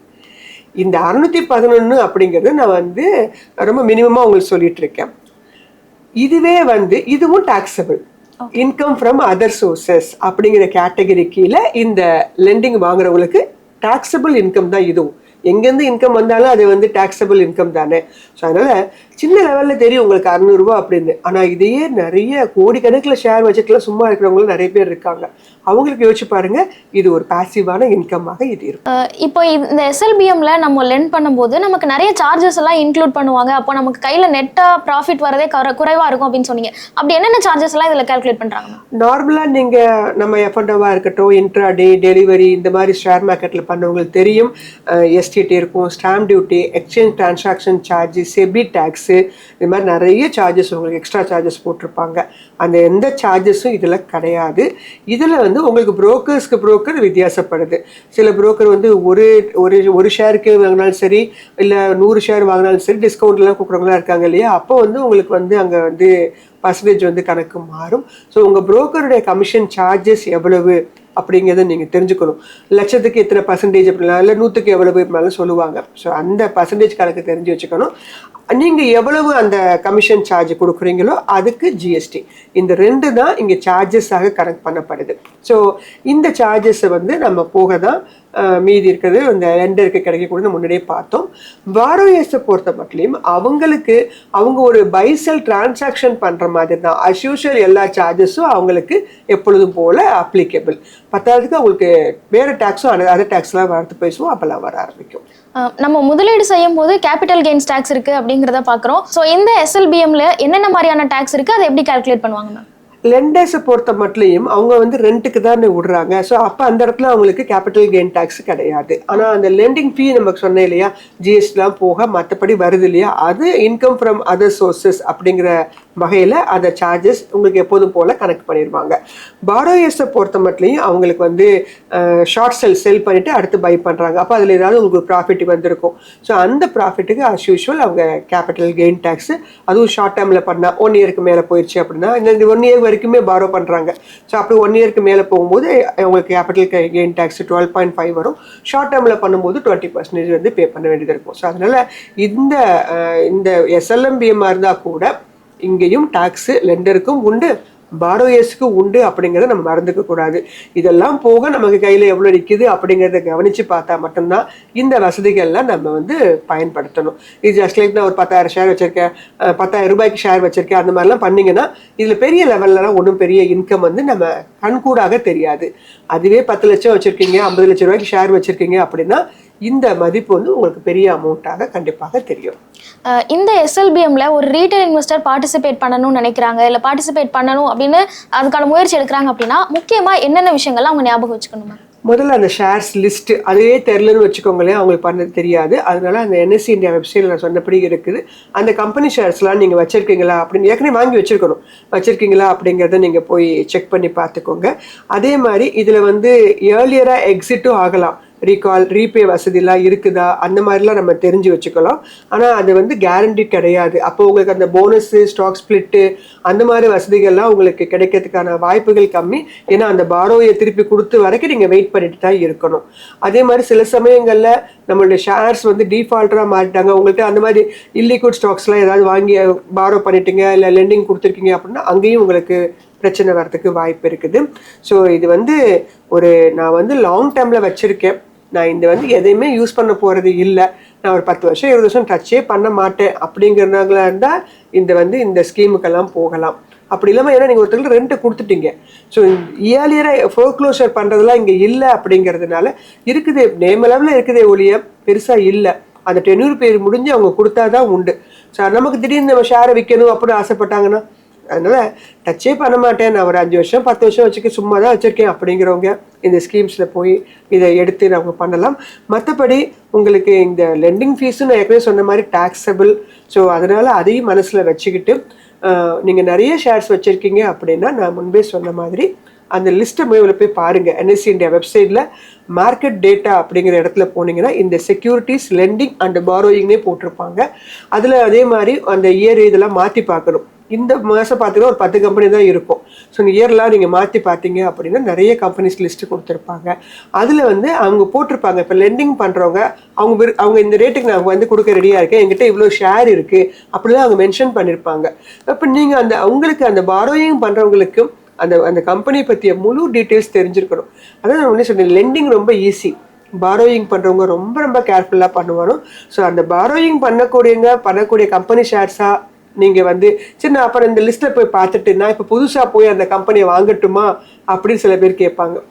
இந்த அறுநூத்தி பதினொன்று அப்படிங்கிறது நான் வந்து ரொம்ப மினிமமாக உங்களுக்கு சொல்லிட்டு இருக்கேன். இதுவே வந்து இதுவும் taxable income from other sources அப்படிங்கிற கேட்டகரி கீழே இந்த லெண்டிங் வாங்குறவங்களுக்கு டாக்ஸபிள் இன்கம் தான் இதுவும். எங்கேருந்து இன்கம் வந்தாலும் அது வந்து டாக்ஸபிள் இன்கம் தானே. ஸோ அதனால சின்ன லெவலில் தெரியும் உங்களுக்கு அறநூறுபா அப்படின்னு. ஆனால் இதையே நிறைய கோடிக்கணக்கில் ஷேர் வச்சுட்டுலாம் சும்மா இருக்கிறவங்களும் நிறைய பேர் இருக்காங்க. அவங்களுக்கு யோசிச்சு பாருங்க இது ஒரு பாசிவான இன்கமாக இது இருக்கும். இப்போ இந்த எஸ்எல்பிஎம்ல நம்ம லெண்ட் பண்ணும்போது நமக்கு நிறைய சார்ஜஸ் எல்லாம் இன்க்ளூட் பண்ணுவாங்க. அப்போ நமக்கு கையில நெட்டா ப்ராஃபிட் வரதே குற- குறைவா இருக்கும் அப்படின்னு சொன்னீங்க. அப்படி என்னென்ன சார்ஜஸ் எல்லாம் இதுல கால்குலேட் பண்றாங்க நார்மலாக நீங்கள் நம்ம எஃப்என்டோவாக இருக்கட்டும் இன்ட்ராடே டெலிவரி இந்த மாதிரி ஷேர் மார்க்கெட்டில் பண்ணவங்களுக்கு தெரியும். எஸ்டிடி இருக்கும் stamp duty exchange transaction charge SEBI tax இது மாதிரி நிறைய சார்ஜஸ் உங்களுக்கு எக்ஸ்ட்ரா சார்ஜஸ் போட்டிருப்பாங்க. அந்த எந்த சார்ஜஸும் இதில் கிடையாது. இதில் வந்து உங்களுக்கு புரோக்கர்ஸ்க்கு புரோக்கர் வித்தியாசப்படுது. சில புரோக்கர் வந்து ஒரு ஒரு ஒரு ஷேருக்கு வாங்கினாலும் சரி இல்லை நூறு ஷேர் வாங்கினாலும் சரி டிஸ்கவுண்ட்லாம் கொடுக்குறவங்களா இருக்காங்க இல்லையா? அப்போ வந்து உங்களுக்கு வந்து அங்கே வந்து பர்சன்டேஜ் வந்து கணக்கு மாறும். ஸோ உங்கள் புரோக்கருடைய கமிஷன் சார்ஜஸ் எவ்வளவு? அப்படிங்கிறத நீங்கள் தெரிஞ்சுக்கணும். லட்சத்துக்கு எத்தனை பர்சன்டேஜ் அப்படின்னா இல்லை நூற்றுக்கு எவ்வளவு மேலே சொல்லுவாங்க. ஸோ அந்த பர்சன்டேஜ் கணக்கு தெரிஞ்சு வச்சுக்கணும். நீங்கள் எவ்வளவு அந்த கமிஷன் சார்ஜ் கொடுக்குறீங்களோ அதுக்கு ஜிஎஸ்டி இந்த ரெண்டு தான் இங்கே சார்ஜஸாக கணக்கு பண்ணப்படுது. ஸோ இந்த சார்ஜஸை வந்து நம்ம போக தான் மீதி இருக்கிறது இந்த ரெண்டருக்கு கிடைக்கக்கூடிய முன்னாடியே பார்த்தோம். பாரோயர்ஸை பொறுத்த மட்டும் அவங்களுக்கு அவங்க ஒரு பைசல் டிரான்சாக்ஷன் பண்ணுற மாதிரி தான் அஸ் யூஷுவல் எல்லா சார்ஜஸும் அவங்களுக்கு எப்பொழுதும் போல் அப்ளிகபிள் பத்தாவதுக்கு அவங்களுக்கு வேறு டேக்ஸும் அதர் டேக்ஸ்லாம் வரது பேசுவோம். அப்போல்லாம் வர ஆரம்பிக்கும். நம்ம முதலீடு செய்யும் போது கேபிட்டல் கெயின்ஸ் டேக்ஸ் இருக்கு அப்படிங்கிறத பார்க்குறோம் ஸோ இந்த எஸ்எல்பிஎம்ல என்னென்ன மாதிரியான டேக்ஸ் இருக்கு? அதை எப்படி கால்குலேட் பண்ணுவாங்க மேம் லெண்டர்ஸை பொறுத்த மட்டும் அவங்க வந்து ரெண்ட்டுக்கு தான் விடுறாங்க. ஸோ அப்போ அந்த இடத்துல அவங்களுக்கு கேபிட்டல் கெயின் டேக்ஸ் கிடையாது. ஆனால் அந்த லெண்டிங் ஃபீ நமக்கு சொன்னேன் இல்லையா? ஜிஎஸ்டிலாம் போக மற்றபடி வருது இல்லையா? அது இன்கம் ஃப்ரம் அதர் சோர்சஸ் அப்படிங்கிற வகையில் அந்த சார்ஜஸ் உங்களுக்கு எப்போதும் போல் கனெக்ட் பண்ணிடுவாங்க. பாரோயர்ஸை பொறுத்த மட்டும் அவங்களுக்கு வந்து ஷார்ட் செல் செல் பண்ணிவிட்டு அடுத்து பை பண்ணுறாங்க அப்போ அதில் ஏதாவது உங்களுக்கு ப்ராஃபிட் வந்திருக்கும். ஸோ அந்த ப்ராஃபிட்டுக்கு அஸ் யூஷுவல் அவங்க கேபிட்டல் கெயின் டேக்ஸ் அதுவும் ஷார்ட் டேர்மில் பண்ணால் ஒன் இயருக்கு மேலே போயிடுச்சு அப்படின்னா இந்த ஒன் இயர் வரைக்குமே பாரோ பண்ணுறாங்க ஸோ அப்படி ஒன் இயருக்கு மேலே போகும்போது அவங்களுக்கு capital gain tax twelve point five வரும். ஷார்ட் டேர்மில் பண்ணும்போது டுவெண்ட்டி பர்சன்டேஜ் வந்து பே பண்ண வேண்டியது இருக்கும். ஸோ அதனால் இந்த இந்த எஸ்எல்எம்பிஎம்மாக இருந்தால் கூட இங்கேயும் டேக்ஸு லெண்டருக்கும் உண்டு பாரோயர்ஸுக்கு உண்டு அப்படிங்கிறத நம்ம மறந்துக்க கூடாது. இதெல்லாம் போக நமக்கு கையில் எவ்வளோ நிற்கிது அப்படிங்கிறத கவனித்து பார்த்தா மட்டும்தான் இந்த வசதிகள்லாம் நம்ம வந்து பயன்படுத்தணும். இது ஜஸ்ட் லைக் நான் ஒரு பத்தாயிரம் ஷேர் வச்சுருக்கேன் பத்தாயிரம் ரூபாய்க்கு ஷேர் வச்சுருக்கேன் அந்த மாதிரிலாம் பண்ணிங்கன்னா இதில் பெரிய லெவல்லலாம் ஒன்றும் பெரிய இன்கம் வந்து நம்ம கண்கூடாக தெரியாது. அதுவே பத்து லட்சம் வச்சுருக்கீங்க ஐம்பது லட்சம் ரூபாய்க்கு ஷேர் வச்சுருக்கீங்க அப்படின்னா இந்த மதிப்பு வந்து உங்களுக்கு பெரிய அமௌண்ட்டாக கண்டிப்பாக தெரியும். இந்த எஸ்எல்பிஎம்ல ஒரு ரீட்டைல் இன்வெஸ்டர் பார்ட்டிசிபேட் பண்ணணும்னு நினைக்கிறாங்க இல்லை பார்ட்டிசிபேட் பண்ணணும் அப்படின்னு அதுக்கான முயற்சி எடுக்கிறாங்க அப்படின்னா முக்கியமா என்னென்ன விஷயங்கள்லாம் அவங்க ஞாபகம் வச்சுக்கணும் முதல்ல அந்த ஷேர்ஸ் லிஸ்ட் அதுவே தெரிலன்னு வச்சுக்கோங்களேன் அவங்களுக்கு பண்ணது தெரியாது. அதனால அந்த என்எஸ்சி இந்தியா வெப்சைட்டில் நான் சொன்னபடி இருக்குது. அந்த கம்பெனி ஷேர்ஸ்லாம் நீங்கள் வச்சிருக்கீங்களா அப்படின்னு ஏற்கனவே வாங்கி வச்சிருக்கணும். வச்சிருக்கீங்களா அப்படிங்கிறத நீங்கள் போய் செக் பண்ணி பார்த்துக்கோங்க. அதே மாதிரி இதில் வந்து ஏர்லியராக எக்ஸிட்டும் ஆகலாம். ரீகால் ரீபே வசதிலாம் இருக்குதா? அந்த மாதிரிலாம் நம்ம தெரிஞ்சு வச்சுக்கலாம். ஆனால் அது வந்து கேரண்டி கிடையாது. அப்போ உங்களுக்கு அந்த போனஸு ஸ்டாக் ஸ்பிளிட்டு அந்த மாதிரி வசதிகள்லாம் உங்களுக்கு கிடைக்கிறதுக்கான வாய்ப்புகள் கம்மி. ஏன்னா அந்த பாரோயை திருப்பி கொடுத்து வரைக்கும் நீங்கள் வெயிட் பண்ணிட்டு தான் இருக்கணும். அதே மாதிரி சில சமயங்களில் நம்மளுடைய ஷேர்ஸ் வந்து டிஃபால்ட்டராக மாறிட்டாங்க. உங்கள்கிட்ட அந்த மாதிரி இல்லிக்விட் ஸ்டாக்ஸ்லாம் ஏதாவது வாங்கி பாரோ பண்ணிட்டீங்க இல்லை லெண்டிங் கொடுத்துருக்கீங்க அப்படின்னா அங்கேயும் உங்களுக்கு பிரச்சனை வரதுக்கு வாய்ப்பு இருக்குது. ஸோ இது வந்து ஒரு நான் வந்து லாங் டேர்மில் வச்சுருக்கேன். நான் இந்த வந்து எதையுமே யூஸ் பண்ண போகிறது இல்லை. நான் ஒரு பத்து வருஷம் இருபது வருஷம் டச்சே பண்ண மாட்டேன். அப்படிங்கிறவங்களா இருந்தால் இந்த வந்து இந்த ஸ்கீமுக்கெல்லாம் போகலாம். அப்படி இல்லாமல் ஏன்னா நீங்கள் ஒருத்தருக்கு ரெண்ட் கொடுத்துட்டீங்க. ஸோ இயர்லியராக ஃபோக்ளோஷர் பண்ணுறதுலாம் இங்கே இல்லை அப்படிங்கிறதுனால இருக்குது நேம் லெவலில் இருக்குதே ஒழிய பெருசாக இல்லை. அந்த டென்யூர் பேர் முடிஞ்சு அவங்க கொடுத்தா தான் உண்டு. ஸோ நமக்கு திடீர்னு நம்ம ஷேரை விற்கணும் அப்படின்னு ஆசைப்பட்டாங்கன்னா அதனால் டச்சே பண்ண மாட்டேன். நான் ஒரு அஞ்சு வருஷம் பத்து வருஷம் வச்சுக்க சும்மா தான் வச்சுருக்கேன் அப்படிங்கிறவங்க இந்த ஸ்கீம்ஸில் போய் இதை எடுத்து அவங்க பண்ணலாம். மற்றபடி உங்களுக்கு இந்த லெண்டிங் ஃபீஸும் நான் ஏற்கனவே சொன்ன மாதிரி டேக்ஸபிள் ஸோ அதனால் அதையும் மனசில் வச்சுக்கிட்டு நீங்கள் நிறைய ஷேர்ஸ் வச்சுருக்கீங்க அப்படின்னா நான் முன்பே சொன்ன மாதிரி அந்த லிஸ்ட்டை முதல்ல போய் பாருங்கள் என்எஸ்சி இந்தியா வெப்சைட்டில் மார்க்கெட் டேட்டா அப்படிங்கிற இடத்துல போனீங்கன்னா இந்த செக்யூரிட்டிஸ் லெண்டிங் அண்ட் பாரோயிங்னே போட்டிருப்பாங்க. அதில் அதே மாதிரி அந்த இயர் இதெல்லாம் மாற்றி பார்க்கணும். இந்த மாதம் பார்த்தீங்கன்னா ஒரு பத்து கம்பெனி தான் இருக்கும். ஸோ இந்த இயர்லாம் நீங்கள் மாற்றி பார்த்தீங்க அப்படின்னா நிறைய கம்பெனிஸ் லிஸ்ட்டு கொடுத்துருப்பாங்க. அதில் வந்து அவங்க போட்டிருப்பாங்க. இப்போ லெண்டிங் பண்ணுறவங்க அவங்க விரு- அவங்க இந்த ரேட்டுக்கு நான் வந்து கொடுக்க ரெடியாக இருக்கேன். என்கிட்ட இவ்வளோ ஷேர் இருக்குது அப்படிலாம் அவங்க மென்ஷன் பண்ணியிருப்பாங்க அப்போ நீங்கள் அந்த அவங்களுக்கு அந்த பாரோயிங் பண்ணுறவங்களுக்கும் அந்த அந்த கம்பெனி பற்றிய முழு டீட்டெயில்ஸ் தெரிஞ்சிருக்கணும். அதான் நான் ஒன்றே சொன்னேன் லெண்டிங் ரொம்ப ஈஸி பாரோயிங் பண்ணுறவங்க ரொம்ப ரொம்ப கேர்ஃபுல்லாக பண்ணுவாரோ ஸோ அந்த பாரோயிங் பண்ணக்கூடியவங்க பண்ணக்கூடிய கம்பெனி ஷேர்ஸாக நீங்கள் வந்து சரி நான் அப்புறம் இந்த லிஸ்ட்டில் போய் பார்த்துட்டு நான் இப்போ புதுசாக போய் அந்த கம்பெனியை வாங்கட்டுமா? அப்படின்னு சில பேர் கேட்பாங்க.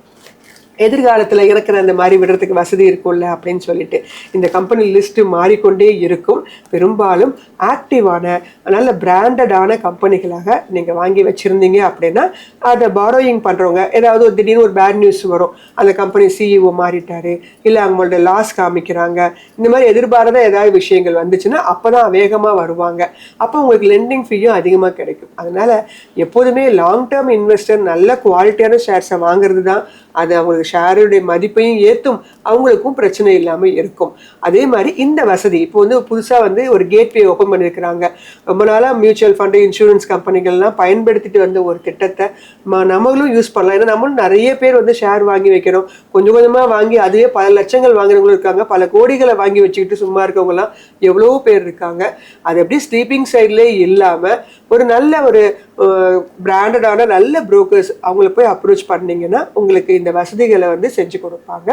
எதிர்காலத்தில் இருக்கிற அந்த மாதிரி விடுறதுக்கு வசதி இருக்கும்ல அப்படின்னு சொல்லிட்டு இந்த கம்பெனி லிஸ்ட்டு மாறிக்கொண்டே இருக்கும். பெரும்பாலும் ஆக்டிவான நல்ல பிராண்டடான கம்பெனிகளாக நீங்கள் வாங்கி வச்சுருந்தீங்க அப்படின்னா அதை பாரோயிங் பண்ணுறவங்க ஏதாவது ஒரு திடீர்னு ஒரு பேட் நியூஸ் வரும். அந்த கம்பெனி சிஇஓ மாறிட்டார் இல்லை அவங்களோட லாஸ் காமிக்கிறாங்க. இந்த மாதிரி எதிர்பாராத ஏதாவது விஷயங்கள் வந்துச்சுன்னா அப்போ தான் வேகமாக வருவாங்க. அப்போ உங்களுக்கு லெண்டிங் ஃபீயும் அதிகமாக கிடைக்கும். அதனால் எப்போதுமே லாங் டேர்ம் இன்வெஸ்டர் நல்ல குவாலிட்டியான ஷேர்ஸை வாங்குறது தான் அது அவங்களுக்கு ஷேருடைய மதிப்பையும் ஏற்றும் அவங்களுக்கும் பிரச்சனை இல்லாமல் இருக்கும். அதே மாதிரி இந்த வசதி இப்போ வந்து புதுசாக வந்து ஒரு கேட்வே ஓப்பன் பண்ணியிருக்கிறாங்க ரொம்ப நாளாக மியூச்சுவல் ஃபண்டு இன்சூரன்ஸ் கம்பெனிகள்லாம் பயன்படுத்திட்டு வந்த ஒரு திட்டத்தை ம- நம்மளும் யூஸ் பண்ணலாம். ஏன்னா நம்மளும் நிறைய பேர் வந்து ஷேர் வாங்கி வைக்கிறோம் கொஞ்சம் கொஞ்சமாக வாங்கி அதுவே பல லட்சங்கள் வாங்குறவங்களும் இருக்காங்க. பல கோடிகளை வாங்கி வச்சுக்கிட்டு சும்மா இருக்கவங்கலாம் எவ்வளோ பேர் இருக்காங்க. அது எப்படி ஸ்லீப்பிங் சைட்லேயே இல்லாமல் ஒரு நல்ல ஒரு பிராண்டடான நல்ல புரோக்கர்ஸ் அவங்கள போய் அப்ரோச் பண்ணிங்கன்னா உங்களுக்கு இந்த வசதிகள் வந்து செஞ்சு கொடுப்பாங்க.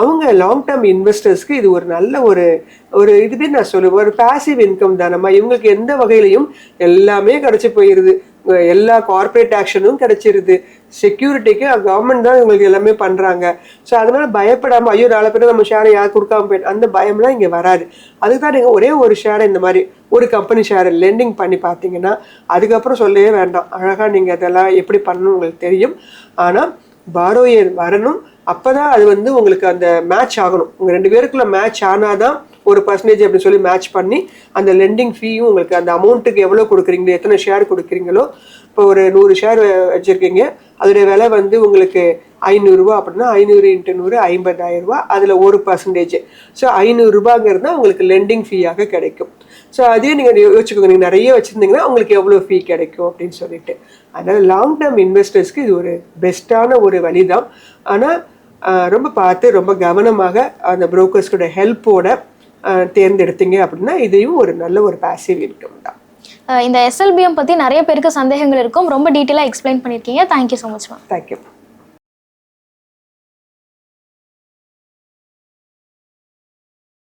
அவங்க லாங் டேர்ம் இன்வெஸ்டர்ஸ்க்கு இது ஒரு நல்ல ஒரு ஒரு இதுவே நான் சொல்லுவேன். ஒரு பாசிவ் இன்கம் தானம்மா. இவங்களுக்கு எந்த வகையிலையும் எல்லாமே கிடைச்சி போயிடுது எல்லா கார்ப்பரேட் ஆக்ஷனும் கிடைச்சிருது. செக்யூரிட்டிக்கு கவர்மெண்ட் தான் இவங்களுக்கு எல்லாமே பண்ணுறாங்க ஸோ அதனால பயப்படாமல் ஐயோ நாலு பேர் நம்ம ஷேரை யார் கொடுக்காம போயிட்டு அந்த பயம்லாம் இங்கே வராது. அதுக்கு தான் நீங்கள் ஒரே ஒரு ஷேரை இந்த மாதிரி ஒரு கம்பெனி ஷேரை லெண்டிங் பண்ணி பார்த்தீங்கன்னா அதுக்கப்புறம் சொல்லவே வேண்டாம். அழகாக நீங்கள் அதெல்லாம் எப்படி பண்ணணும் உங்களுக்கு தெரியும். ஆனால் பாரோயர் வரணும். அப்போ தான் அது வந்து உங்களுக்கு அந்த மேட்ச் ஆகணும். உங்கள் ரெண்டு பேருக்குள்ள மேட்ச் ஆனாதான் ஒரு பர்சன்டேஜ் அப்படின்னு சொல்லி மேட்ச் பண்ணி அந்த லெண்டிங் ஃபீயும் உங்களுக்கு அந்த அமௌண்ட்டுக்கு எவ்வளோ கொடுக்குறீங்களோ எத்தனை ஷேர் கொடுக்குறீங்களோ இப்போ ஒரு நூறு ஷேர் வச்சுருக்கீங்க. அதோடைய விலை வந்து உங்களுக்கு ஐநூறுரூவா அப்படின்னா ஐநூறு இன்ட்டு நூறு ஐம்பதாயிரம் ரூபா. அதில் ஒரு பர்சன்டேஜ் ஸோ ஐநூறுரூபாங்கிறது தான் உங்களுக்கு லெண்டிங் ஃபீயாக கிடைக்கும். ஸோ அதே நீங்கள் யோசிச்சுக்கோங்க. நீங்கள் நிறைய வச்சுருந்தீங்கன்னா உங்களுக்கு எவ்வளோ ஃபீ கிடைக்கும் அப்படின்னு சொல்லிட்டு. அதனால் லாங் டேர்ம் இன்வெஸ்டர்ஸ்க்கு இது ஒரு பெஸ்ட்டான ஒரு வழி தான் ஆனால் ரொம்ப பார்த்து ரொம்ப கவனமாக அந்த புரோக்கர்ஸ்கோட ஹெல்ப்போட தேர்ந்தெடுத்தீங்க அப்படின்னா இதையும் ஒரு நல்ல ஒரு பாசிவ் இன்கம் தான். இந்த எஸ்எல்பிஎம் பற்றி நிறைய பேருக்கு சந்தேகங்கள் இருக்கும். ரொம்ப டீட்டெயிலாக எக்ஸ்பிளைன் பண்ணியிருக்கீங்க. Thank you so much ma'am thank you